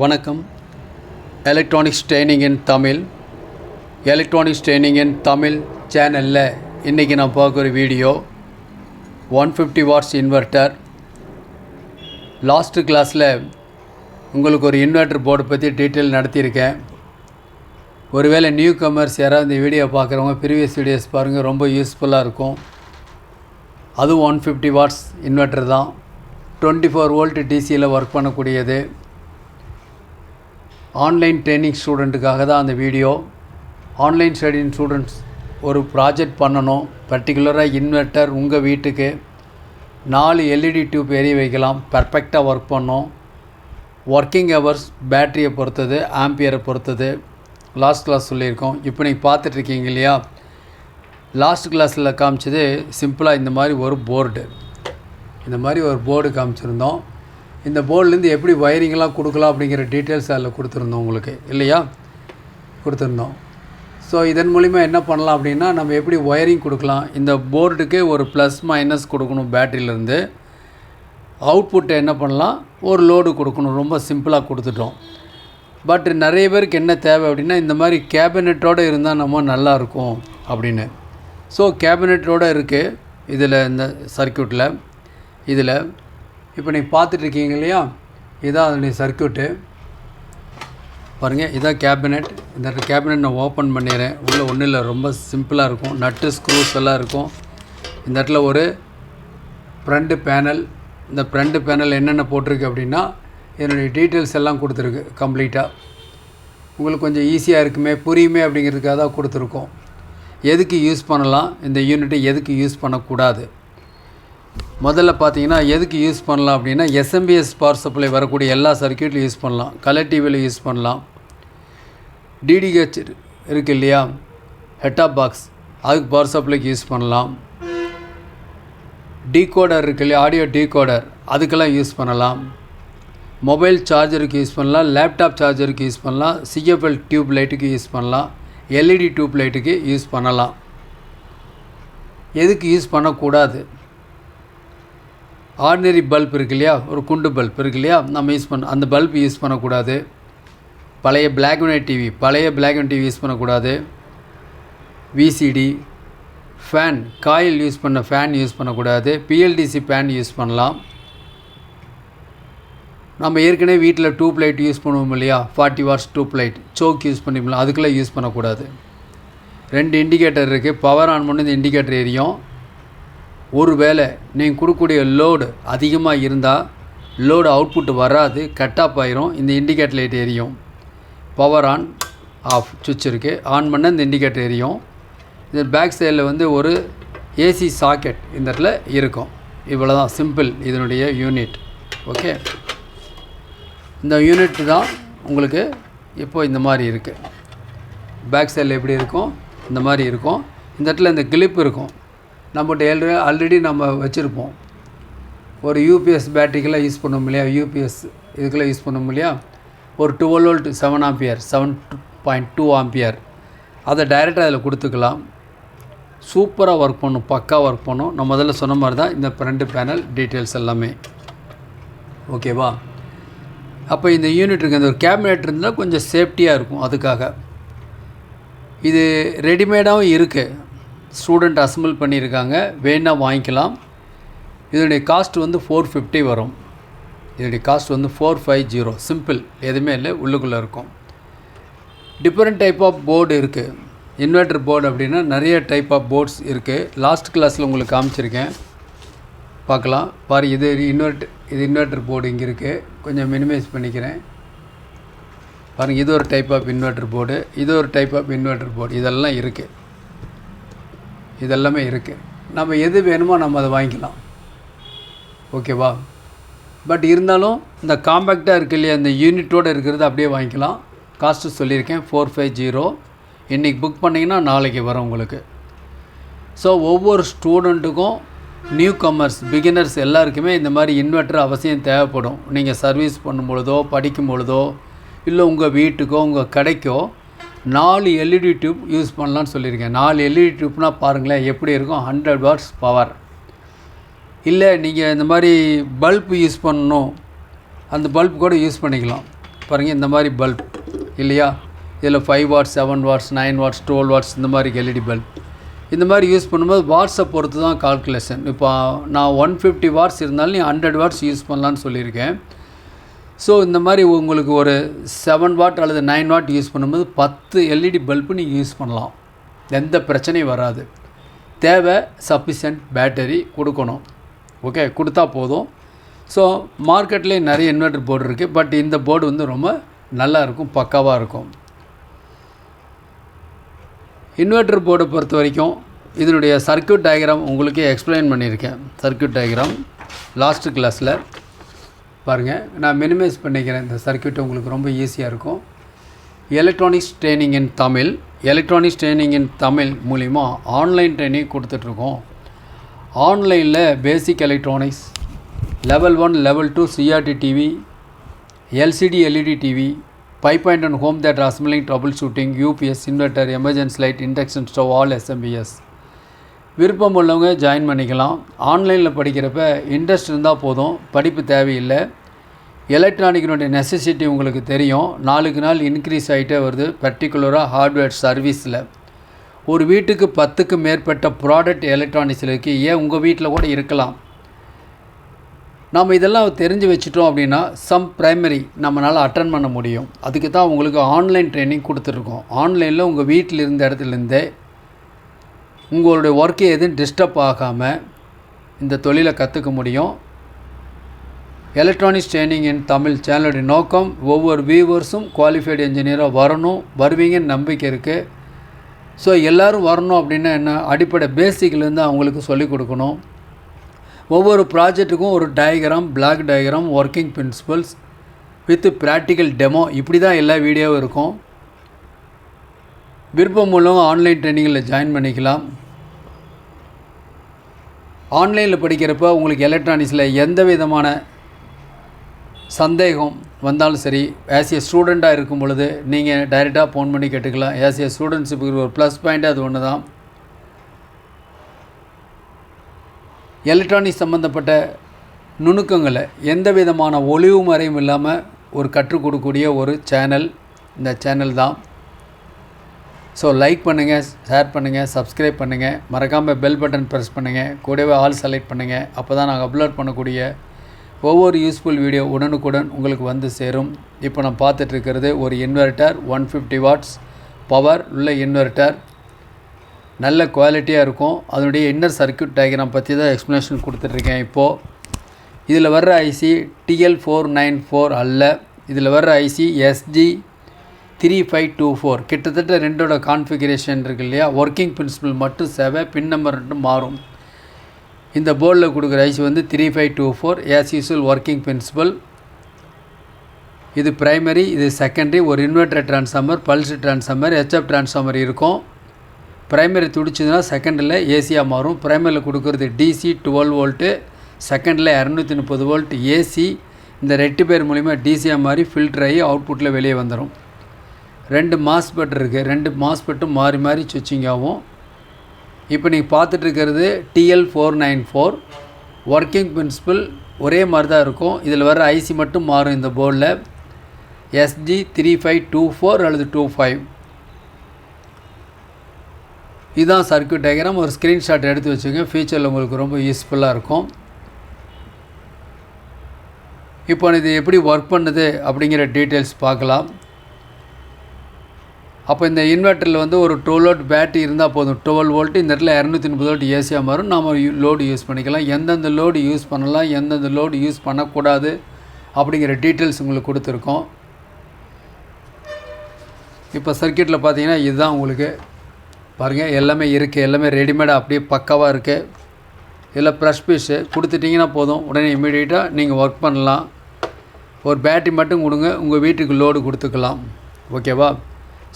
வணக்கம். Electronics training in Tamil electronics training in Tamil சேனலில் இன்றைக்கி நான் பார்க்குற video. One fifty watts inverter last கிளாஸில் உங்களுக்கு ஒரு இன்வெர்ட்டர் போர்டு பற்றி டீட்டெயில் நடத்தியிருக்கேன். ஒருவேளை நியூ கமர்ஸ் யாராவது இந்த வீடியோ பார்க்குறவங்க ப்ரீவியஸ் வீடியோஸ் பாருங்கள் ரொம்ப யூஸ்ஃபுல்லாக இருக்கும். அதுவும் ஒன் ஃபிஃப்டி வாட்ஸ் இன்வெர்ட்டர் தான். டுவெண்ட்டி ஃபோர் வோல்ட் டிசியில் ஒர்க் பண்ணக்கூடியது. ஆன்லைன் ட்ரைனிங் ஸ்டூடெண்ட்டுக்காக தான் அந்த வீடியோ. ஆன்லைன் ஸ்டடிங் ஸ்டூடெண்ட்ஸ் ஒரு ப்ராஜெக்ட் பண்ணணும். பர்டிகுலராக இன்வெர்ட்டர் உங்கள் வீட்டுக்கு. நாலு எல்இடி டியூப் எரிய வைக்கலாம். பர்ஃபெக்டாக ஒர்க் பண்ணோம் ஒர்க்கிங் ஹவர்ஸ் பேட்டரியை பொறுத்தது ஆம்பியரை பொறுத்தது. லாஸ்ட் கிளாஸ் சொல்லியிருக்கோம். இப்போ நீங்கள் பார்த்துட்ருக்கீங்க இல்லையா? லாஸ்ட் கிளாஸில் காமிச்சது சிம்பிளாக இந்த மாதிரி ஒரு போர்டு. இந்த மாதிரி ஒரு போர்டு காமிச்சிருந்தோம். இந்த போர்ட்லேருந்து எப்படி வயரிங்லாம் கொடுக்கலாம் அப்படிங்கிற டீட்டெயில்ஸ் அதில் கொடுத்துருந்தோம் உங்களுக்கு. இல்லையா? கொடுத்துருந்தோம். ஸோ இதன் மூலிமா என்ன பண்ணலாம் அப்படின்னா நம்ம எப்படி ஒயரிங் கொடுக்கலாம்? இந்த போர்டுக்கே ஒரு ப்ளஸ் மைனஸ் கொடுக்கணும் பேட்டரியிலேருந்து அவுட்புட்டை என்ன பண்ணலாம்? ஒரு லோடு கொடுக்கணும். ரொம்ப சிம்பிளாக கொடுத்துட்டோம். பட் நிறைய பேருக்கு என்ன தேவை அப்படின்னா இந்த மாதிரி கேபினெட்டோடு இருந்தால் நம்ம நல்லாயிருக்கும் அப்படின்னு. ஸோ கேபினெட்டோடு இருக்குது இதில் இந்த சர்க்கியூட்டில் இதில். இப்போ நீங்கள் பார்த்துட்ருக்கீங்க இல்லையா? இதான் அதனுடைய சர்க்கியூட்டு பாருங்கள் இதான் கேபினெட். இந்த கேபினெட் நான் ஓப்பன் பண்ணிடுறேன். உள்ளே ஒன்றும் இல்லை ரொம்ப சிம்பிளாக இருக்கும். நட்டு ஸ்க்ரூஸ் எல்லாம் இருக்கும். இந்த இடத்துல ஒரு ஃப்ரண்ட்டு பேனல். இந்த ஃப்ரண்ட்டு பேனல் என்னென்ன போட்டிருக்கு அப்படின்னா என்னுடைய டீட்டெயில்ஸ் எல்லாம் கொடுத்துருக்கு கம்ப்ளீட்டாக. உங்களுக்கு கொஞ்சம் ஈஸியாக இருக்குமே புரியுமே அப்படிங்கிறதுக்காக தான் கொடுத்துருக்கோம். எதுக்கு யூஸ் பண்ணலாம்? இந்த யூனிட்டை எதுக்கு யூஸ் பண்ணக்கூடாது? முதல்ல பார்த்தீங்கன்னா எதுக்கு யூஸ் பண்ணலாம் அப்படின்னா எஸ்எம்பிஎஸ் பவர் சப்ளை வரக்கூடிய எல்லா சர்க்கியூட்லையும் யூஸ் பண்ணலாம். கலர் டிவியில் யூஸ் பண்ணலாம். டிடிஹெச் இருக்குது இல்லையா? ஹெட்டாப் பாக்ஸ் அதுக்கு பவர் சப்ளைக்கு யூஸ் பண்ணலாம். டீகோடர் இருக்கு இல்லையா? ஆடியோ டீகோடர் அதுக்கெல்லாம் யூஸ் பண்ணலாம். மொபைல் சார்ஜருக்கு யூஸ் பண்ணலாம். லேப்டாப் சார்ஜருக்கு யூஸ் பண்ணலாம். சிஎஃப்எல் டியூப் லைட்டுக்கு யூஸ் பண்ணலாம். எல்இடி டியூப் லைட்டுக்கு யூஸ் பண்ணலாம். எதுக்கு யூஸ் பண்ணக்கூடாது? ஆர்டினரி பல்ப் இருக்கு இல்லையா? ஒரு குண்டு பல்ப் இருக்கு இல்லையா? நம்ம யூஸ் பண்ண அந்த பல்ப் யூஸ் பண்ணக்கூடாது. பழைய பிளாக் அண்ட் ஒயிட் டிவி பழைய பிளாக் அண்ட் டிவி யூஸ் பண்ணக்கூடாது. விசிடி ஃபேன் காயில் யூஸ் பண்ண ஃபேன் யூஸ் பண்ணக்கூடாது. பிஎல்டிசி ஃபேன் யூஸ் பண்ணலாம். நம்ம ஏற்கனவே வீட்டில் டூப் லைட் யூஸ் பண்ணுவோம் இல்லையா? Forty watts tube light choke use பண்ணிக்கலாம். அதுக்கெல்லாம் யூஸ் பண்ணக்கூடாது. ரெண்டு இண்டிகேட்டர் இருக்குது பவர் ஆன் பண்ணி இந்த இண்டிகேட்டர் எரியும் ஒரு வேளை நீங்கள் கொடுக்கக்கூடிய லோடு அதிகமாக இருந்தால் லோடு அவுட்புட் வராது கட் ஆஃப் ஆயிரும் இந்த இண்டிகேட்டர் லைட் எரியும். பவர் ஆன் ஆஃப் சுவிட்ச் இருக்குது ஆன் பண்ண இந்த இண்டிகேட்டர் எரியும். இந்த பேக் சைடில் வந்து ஒரு ஏசி சாக்கெட் இந்த இடத்துல இருக்கும். இவ்வளோ தான் சிம்பிள் இதனுடைய யூனிட் ஓகே இந்த யூனிட் தான் உங்களுக்கு இப்போது இந்த மாதிரி இருக்குது பேக் சைடில் எப்படி இருக்கும்? இந்த மாதிரி இருக்கும். இந்த இடத்துல இந்த கிளிப் இருக்கும். நம்மகிட்ட ஏழு ஆல்ரெடி நம்ம வச்சுருப்போம். ஒரு யூபிஎஸ் பேட்டரிக்கெல்லாம் யூஸ் பண்ணோம் இல்லையா? யூபிஎஸ் இதுக்கெல்லாம் யூஸ் பண்ணோம் இல்லையா? ஒரு twelve volt seven ampere seven point two ampere அதை டைரெக்டாக அதில் கொடுத்துக்கலாம். சூப்பராக ஒர்க் பண்ணும் பக்கா ஒர்க் பண்ணும். நம்ம முதல்ல சொன்ன மாதிரி தான் இந்த ஃப்ரண்ட் பேனல் டீட்டெயில்ஸ் எல்லாமே. ஓகேவா அப்போ இந்த யூனிட் இருக்குது இந்த ஒரு கேபினெட் இருந்தால் கொஞ்சம் சேஃப்டியாக இருக்கும் அதுக்காக. இது ரெடிமேடாகவும் இருக்குது ஸ்டூடெண்ட் அசம்பிள் பண்ணியிருக்காங்க. வேணால் வாங்கிக்கலாம். இதனுடைய காஸ்ட் வந்து ஃபோர் ஃபிஃப்டி வரும். இதனுடைய காஸ்ட் வந்து ஃபோர் ஃபைவ் ஜீரோ சிம்பிள் எதுவுமே இல்லை. உள்ளுக்குள்ளே இருக்கும். டிஃப்ரெண்ட் டைப் ஆஃப் போர்டு இருக்குது இன்வெர்டர் போர்டு அப்படின்னா நிறைய டைப் ஆஃப் போர்ட்ஸ் இருக்குது லாஸ்ட் கிளாஸில் உங்களுக்கு காமிச்சிருக்கேன். பார்க்கலாம். பாரு இது இன்வெர்ட் இது இன்வெர்டர் போர்டு இங்கே இருக்குது கொஞ்சம் மினிமைஸ் பண்ணிக்கிறேன். பாருங்கள் இது ஒரு டைப் ஆஃப் இன்வெர்ட்டர் போர்டு இது ஒரு டைப் ஆஃப் இன்வெர்ட்டர் போர்டு இதெல்லாம் இருக்குது இதெல்லாமே இருக்குது நம்ம எது வேணுமோ நம்ம அதை வாங்கிக்கலாம். ஓகேவா? பட் இருந்தாலும் இந்த காம்பேக்டாக இருக்கு இல்லையா இந்த யூனிட்டோடு இருக்கிறது அப்படியே வாங்கிக்கலாம். காஸ்ட்டு சொல்லியிருக்கேன் ஃபோர் ஃபைவ் ஜீரோ இன்றைக்கி புக் பண்ணிங்கன்னா நாளைக்கு வரும் உங்களுக்கு. ஸோ ஒவ்வொரு ஸ்டூடெண்ட்டுக்கும் நியூ கமர்ஸ் பிகினர்ஸ் எல்லாருக்குமே இந்த மாதிரி இன்வெர்ட்டர் அவசியம் தேவைப்படும். நீங்கள் சர்வீஸ் பண்ணும் பொழுதோ படிக்கும் பொழுதோ இல்லை உங்கள் வீட்டுக்கோ உங்கள் கடைக்கோ நாலு எல்இடி டியூப் யூஸ் பண்ணலான்னு சொல்லியிருக்கேன். நாலு எல்இடி டியூப்னால் பாருங்களேன் எப்படி இருக்கும்? ஹண்ட்ரட் வாட்ஸ் பவர் இல்லை நீங்கள் இந்த மாதிரி பல்ப் யூஸ் பண்ணணும். அந்த பல்ப் கூட யூஸ் பண்ணிக்கலாம். பாருங்கள் இந்த மாதிரி பல்ப் இல்லையா? இதில் five watts seven watts nine watts twelve watts இந்த மாதிரி எல்இடி பல்ப் இந்த மாதிரி யூஸ் பண்ணும்போது வாட்ஸை பொறுத்து தான் கால்குலேஷன் இப்போ நான் ஒன் ஃபிஃப்டி வாட்ஸ் இருந்தாலும் நீ ஹண்ட்ரட் வாட்ஸ் யூஸ் பண்ணலான்னு சொல்லியிருக்கேன். ஸோ இந்த மாதிரி உங்களுக்கு ஒரு செவன் வாட் அல்லது நைன் வாட் யூஸ் பண்ணும்போது பத்து எல்இடி பல்பு நீங்கள் யூஸ் பண்ணலாம். எந்த பிரச்சனையும் வராது. தேவை சஃபிஷியன்ட் பேட்டரி கொடுக்கணும். ஓகே கொடுத்தா போதும். ஸோ மார்க்கெட்லேயே நிறைய இன்வெர்டர் போர்டு இருக்குது பட் இந்த போர்டு வந்து ரொம்ப நல்லா இருக்கும் பக்காவாக இருக்கும். இன்வெர்டர் போர்டை பொறுத்த வரைக்கும் இதனுடைய சர்க்யூட் டயக்ராம் உங்களுக்கே எக்ஸ்பிளைன் பண்ணியிருக்கேன். சர்க்யூட் டயக்ராம் லாஸ்ட் கிளாஸில் பாருங்கள் நான் மினிமைஸ் பண்ணிக்கிறேன். இந்த சர்க்யூட் உங்களுக்கு ரொம்ப ஈஸியாக இருக்கும். Electronics training in Tamil electronics training in Tamil மூலிமா ஆன்லைன் ட்ரைனிங் கொடுத்துட்ருக்கோம். ஆன்லைனில் basic electronics level one level two CRT TV LCD LED TV five point one home theatre assembling trouble shooting UPS inverter emergency light induction stove all SMPS விருப்பம் உள்ளவங்க join பண்ணிக்கலாம். ஆன்லைனில் படிக்கிறப்ப interest இருந்தால் போதும். படிப்பு தேவையில்லை. எலக்ட்ரானிக்கினுடைய நெசசிட்டி உங்களுக்கு தெரியும். நாளுக்கு நாள் இன்க்ரீஸ் ஆகிட்டே வருது. பர்டிகுலராக ஹார்ட்வேர் சர்வீஸில் ஒரு வீட்டுக்கு பத்துக்கு மேற்பட்ட ப்ராடக்ட் எலக்ட்ரானிக்ஸில் இருக்குது ஏன் உங்கள் வீட்டில் கூட இருக்கலாம்? நம்ம இதெல்லாம் தெரிஞ்சு வச்சுட்டோம் அப்படின்னா சம் ப்ரைமரி நம்மளால் அட்டன் பண்ண முடியும். அதுக்கு தான் உங்களுக்கு ஆன்லைன் ட்ரைனிங் கொடுத்துருக்கோம். ஆன்லைனில் உங்கள் வீட்டில் இருந்த இடத்துலேருந்தே உங்களுடைய ஒர்க்கை எதுவும் டிஸ்டர்ப் ஆகாமல் இந்த தொழிலை கற்றுக்க முடியும். எலக்ட்ரானிக்ஸ் ட்ரைனிங் இன் தமிழ் சேனலுடைய நோக்கம் ஒவ்வொரு வியூவர்ஸும் குவாலிஃபைடு என்ஜினியராக வரணும். வருவீங்கன்னு நம்பிக்கை இருக்குது ஸோ எல்லோரும் வரணும் அப்படின்னா என்ன? அடிப்படை பேசிக்லேருந்து அவங்களுக்கு சொல்லிக் கொடுக்கணும். ஒவ்வொரு ப்ராஜெக்ட்டுக்கும் ஒரு diagram block diagram working principles with practical demo இப்படி தான் எல்லா வீடியோவும் இருக்கும். விருப்பம் உள்ளவங்க ஆன்லைன் ட்ரைனிங்கில் ஜாயின் பண்ணிக்கலாம். ஆன்லைனில் படிக்கிறப்ப உங்களுக்கு எலக்ட்ரானிக்ஸில் எந்த விதமான சந்தேகம் வந்தாலும் சரி ஆஸ் ஏ ஸ்டூடெண்ட்டாக இருக்கும் பொழுது நீங்கள் டைரெக்டாக ஃபோன் பண்ணி கேட்டுக்கலாம். ஆஸ் ஏ ஸ்டூடெண்ட்ஸுக்கு ஒரு ப்ளஸ் பாயிண்ட் அது ஒன்று தான். எலக்ட்ரானிக்ஸ் சம்மந்தப்பட்ட நுணுக்கங்களை எந்த விதமான ஒளிவு மறையும் இல்லாமல் ஒரு கற்றுக் கொடுக்கக்கூடிய ஒரு சேனல் இந்த சேனல் தான். ஸோ லைக் பண்ணுங்கள் ஷேர் பண்ணுங்கள் சப்ஸ்கிரைப் பண்ணுங்கள் மறக்காமல் பெல் பட்டன் ப்ரெஸ் பண்ணுங்கள் கூடவே ஆல் செலக்ட் பண்ணுங்கள் அப்போ தான் நாங்கள் அப்லோட் பண்ணக்கூடிய ஒவ்வொரு யூஸ்ஃபுல் வீடியோ உடனுக்குடன் உங்களுக்கு வந்து சேரும். இப்போ நான் பார்த்துட்ருக்கிறது ஒரு inverter one fifty watts power உள்ள இன்வெர்ட்டர் நல்ல குவாலிட்டியாக இருக்கும். அதனுடைய இன்னர் சர்க்கியூட் டயக்ராம் பற்றி தான் எக்ஸ்ப்ளனேஷன் கொடுத்துட்ருக்கேன் இப்போது இதில் வர்ற IC DL four nine four அல்ல. இதில் வர்ற IC SG three five two four கிட்டத்தட்ட ரெண்டோட கான்ஃபிகரேஷன் இருக்கு இல்லையா? ஒர்க்கிங் பிரின்சிபல் மட்டும் சேவை பின் நம்பர் மட்டும் மாறும். இந்த போர்டில் கொடுக்குற ஐசி வந்து three five two four as usual working principle இது ப்ரைமரி இது செகண்டரி ஒரு inverter transformer pulse transformer HF transformer இருக்கும். ப்ரைமரி துடிச்சதுன்னா செகண்டில் ஏசியாக மாறும். ப்ரைமரியில் கொடுக்குறது டிசி டுவெல் வோல்ட்டு செகண்டில் இரநூத்தி முப்பது வோல்ட் ஏசி இந்த ரெட்டு பேர் மூலிமா டிசியாக மாதிரி ஃபில்டர் ஆகி அவுட்புட்டில் வெளியே வந்துடும் ரெண்டு மாஸ்பெட் இருக்குது ரெண்டு மாஸ்பெட்டும் மாறி மாறி சுவிச்சிங் ஆகும். இப்போ நீங்கள் பார்த்துட்ருக்கிறது DL four nine four working principle ஒரே மாதிரி தான் இருக்கும். இதில் வர ஐசி மட்டும் மாறும் இந்த போர்டில் SG three five two four அல்லது டூ ஃபைவ் இதுதான் சர்க்கியூட் டயக்ராம் ஒரு ஸ்க்ரீன்ஷாட் எடுத்து வச்சுங்க ஃபியூச்சரில் உங்களுக்கு ரொம்ப யூஸ்ஃபுல்லாக இருக்கும். இப்போ இது எப்படி ஒர்க் பண்ணுது அப்படிங்கிற டீட்டெயில்ஸ் பார்க்கலாம். அப்போ இந்த இன்வெர்ட்டரில் வந்து ஒரு டுவெல் வோல்ட் பேட்டரி இருந்தால் போதும். டுவெல் வோல்ட் இந்த இடத்துல இரநூத்தி முப்பது வோல்ட் ஏசியாக மாறும். நாம் லோடு யூஸ் பண்ணிக்கலாம். எந்தெந்த லோடு யூஸ் பண்ணலாம் எந்தெந்த லோடு யூஸ் பண்ணக்கூடாது அப்படிங்கிற டீட்டெயில்ஸ் உங்களுக்கு கொடுத்துருக்கோம். இப்போ சர்க்கியூட்டில் பார்த்தீங்கன்னா இதுதான் உங்களுக்கு. பாருங்கள் எல்லாமே இருக்குது எல்லாமே ரெடிமேடாக அப்படியே பக்காவாக இருக்குது இதில் ப்ரெஷ் பீஸு கொடுத்துட்டிங்கன்னா போதும். உடனே இமீடியட்டாக நீங்கள் ஒர்க் பண்ணலாம். ஒரு பேட்டரி மட்டும் கொடுங்க. உங்கள் வீட்டுக்கு லோடு கொடுத்துக்கலாம். ஓகேவா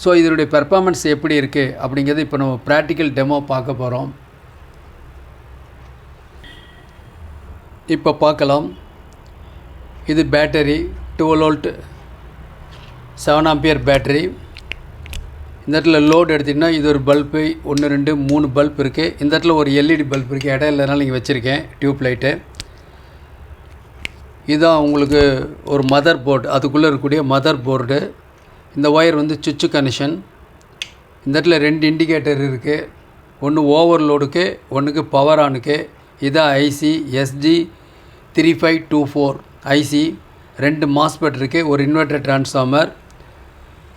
ஸோ இதனுடைய பெர்ஃபார்மன்ஸ் எப்படி இருக்குது அப்படிங்கிறது இப்போ நம்ம ப்ராக்டிக்கல் டெமோ பார்க்க போகிறோம் இப்போ பார்க்கலாம். இது battery twelve volt seven ampere battery இந்த இடத்துல லோடு எடுத்திங்கன்னா இது ஒரு பல்பு ஒன்று ரெண்டு மூணு பல்ப் இருக்குது இந்த இடத்துல ஒரு எல்இடி பல்ப் இருக்குது இடம் இல்லைனாலும் இங்கே வச்சுருக்கேன் டியூப் லைட்டு இதுதான் உங்களுக்கு ஒரு மதர் போர்டு அதுக்குள்ளே இருக்கக்கூடிய மதர் போர்டு இந்த ஒயர் வந்து சுவிட்சு கனெக்ஷன். இந்த இடத்துல ரெண்டு இண்டிகேட்டர் இருக்குது ஒன்று ஓவர்லோடுக்கு ஒன்றுக்கு பவர் ஆனுக்கு இதான் IC SG three five two four IC ரெண்டு மாஸ்பெட் இருக்குது ஒரு இன்வெர்டர் டிரான்ஸ்ஃபார்மர்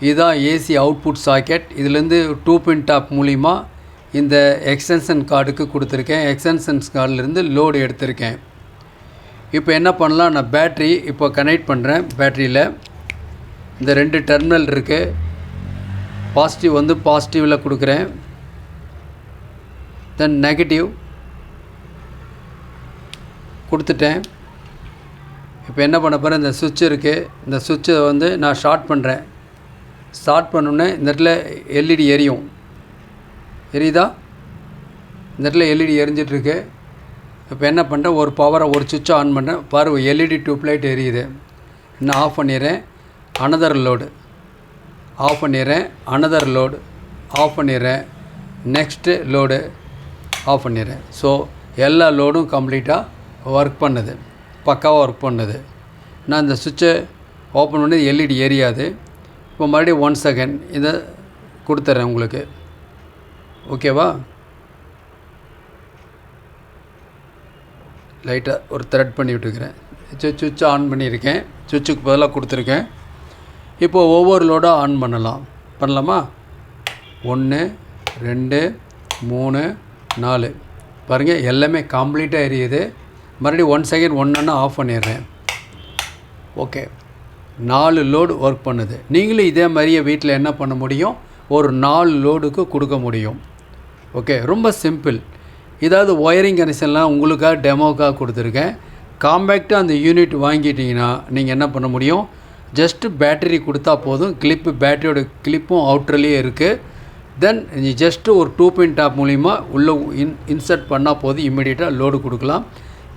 இதுதான் ஏசி அவுட்புட் சாக்கெட் இதுலேருந்து டூ பின் டாப் மூலிமா இந்த எக்ஸ்டென்ஷன் கார்டுக்கு கொடுத்துருக்கேன். எக்ஸ்டென்ஷன்ஸ் கார்டிலேருந்து லோடு எடுத்திருக்கேன். இப்போ என்ன பண்ணலாம்? நான் பேட்ரி இப்போ கனெக்ட் பண்ணுறேன் பேட்ரியில் இந்த ரெண்டு டெர்மினல் இருக்குது பாசிட்டிவ் வந்து பாசிட்டிவில் கொடுக்குறேன். தென் நெகட்டிவ் கொடுத்துட்டேன். இப்போ என்ன பண்ண போகிறேன் இந்த சுவிட்ச் இருக்குது இந்த சுவிட்சை வந்து நான் ஷார்ட் பண்ணுறேன் ஸ்டார்ட் பண்ணோன்னே இந்த இடத்துல எல்இடி எரியும். எரியுதா? இந்த இடத்துல எல்இடி எரிஞ்சிட்ருக்கு இப்போ என்ன பண்ணுறேன் ஒரு பவரை ஒரு சுவிட்சை ஆன் பண்ணுறேன் பாரு எல்இடி டியூப்லைட் எரியுது. இன்னும் ஆஃப் பண்ணிடுறேன். அனதர் லோடு ஆஃப் பண்ணிடுறேன். அனதர் லோடு ஆஃப் பண்ணிடுறேன். நெக்ஸ்ட்டு லோடு ஆஃப் பண்ணிடுறேன். ஸோ எல்லா லோடும் கம்ப்ளீட்டாக ஒர்க் பண்ணுது. பக்காவாக ஒர்க் பண்ணுது. நான் இந்த சுவிட்சை ஓப்பன் பண்ணி எல்இடி எரியாது. இப்போ மறுபடியும் ஒன் செகண்ட் இதை கொடுத்துட்றேன் உங்களுக்கு. ஓகேவா லைட்டாக ஒரு த்ரெட் பண்ணி விட்டுருக்கிறேன். சுவிட்ச் ஆன் பண்ணியிருக்கேன். சுவிட்சுக்கு பதிலாக கொடுத்துருக்கேன். இப்போ ஒவ்வொரு லோடாக ஆன் பண்ணலாம். பண்ணலாமா? ஒன்று ரெண்டு மூணு நாலு. பாருங்கள் எல்லாமே கம்ப்ளீட்டாக எரியுது. மறுபடியும் ஒன் செகண்ட் ஒன்றுன்னா ஆஃப் பண்ணிடுறேன். ஓகே நாலு லோடு ஒர்க் பண்ணுது. நீங்களும் இதே மாதிரியே வீட்டில் என்ன பண்ண முடியும்? ஒரு நாலு லோடுக்கு கொடுக்க முடியும். ஓகே ரொம்ப சிம்பிள் இதாவது ஒயரிங் கனெக்ஷன்லாம் உங்களுக்காக டெமோக்காக கொடுத்துருக்கேன். காம்பேக்டாக அந்த யூனிட் வாங்கிட்டீங்கன்னா நீங்கள் என்ன பண்ண முடியும்? ஜஸ்ட்டு பேட்டரி கொடுத்தா போதும். கிளிப்பு பேட்டரியோட கிளிப்பும் அவுட்டர்லேயே இருக்குது தென் நீ ஜஸ்ட்டு ஒரு டூ பின் டாப் மூலிமா உள்ளே இன் இன்சர்ட் பண்ணால் போதும். இம்மிடியட்டாக லோடு கொடுக்கலாம்.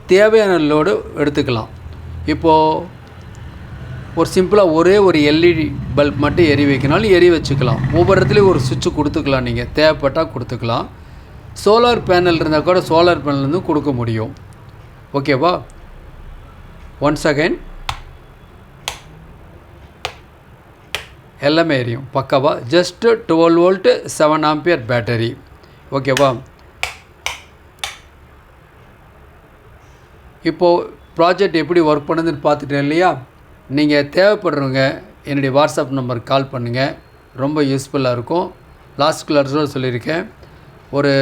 தேவையான லோடு எடுத்துக்கலாம். இப்போது ஒரு சிம்பிளாக ஒரே ஒரு எல்இடி பல்ப் மட்டும் எரி வைக்கனாலும் எரி வச்சுக்கலாம். ஒவ்வொரு இடத்துலையும் ஒரு சுவிட்சு கொடுத்துக்கலாம் நீங்கள் தேவைப்பட்டால் கொடுத்துக்கலாம். சோலார் பேனல் இருந்தால் கூட சோலார் பேனல்லேருந்து கொடுக்க முடியும். ஓகேவா ஒன் செகண்ட் எல்லாமே எரியும். பக்கவா? Just twelve volt seven ampere battery ஓகேவா இப்போது ப்ராஜெக்ட் எப்படி ஒர்க் பண்ணுதுன்னு பார்த்துட்டேன் இல்லையா? நீங்கள் தேவைப்படுறவங்க என்னுடைய வாட்ஸ்அப் நம்பருக்கு கால் பண்ணுங்கள் ரொம்ப யூஸ்ஃபுல்லாக இருக்கும். லாஸ்ட் கிளாஸில் சொல்லியிருக்கேன். ஒரு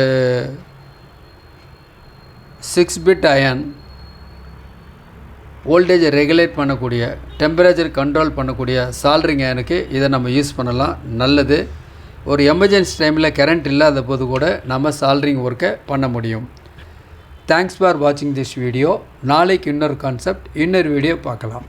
சிக்ஸ் பிட் அயன் வோல்டேஜை ரெகுலேட் பண்ணக்கூடிய டெம்பரேச்சர் கண்ட்ரோல் பண்ணக்கூடிய சால்ரிங் எனக்கு. இதை நம்ம யூஸ் பண்ணலாம். நல்லது. ஒரு எமர்ஜென்சி டைமில் கரண்ட் இல்லாத போது கூட நம்ம சால்ரிங் ஒர்க்கை பண்ண முடியும். தேங்க்ஸ் ஃபார் வாட்சிங் திஸ் வீடியோ நாளைக்கு இன்னொரு கான்செப்ட் இன்னொரு வீடியோ பார்க்கலாம்.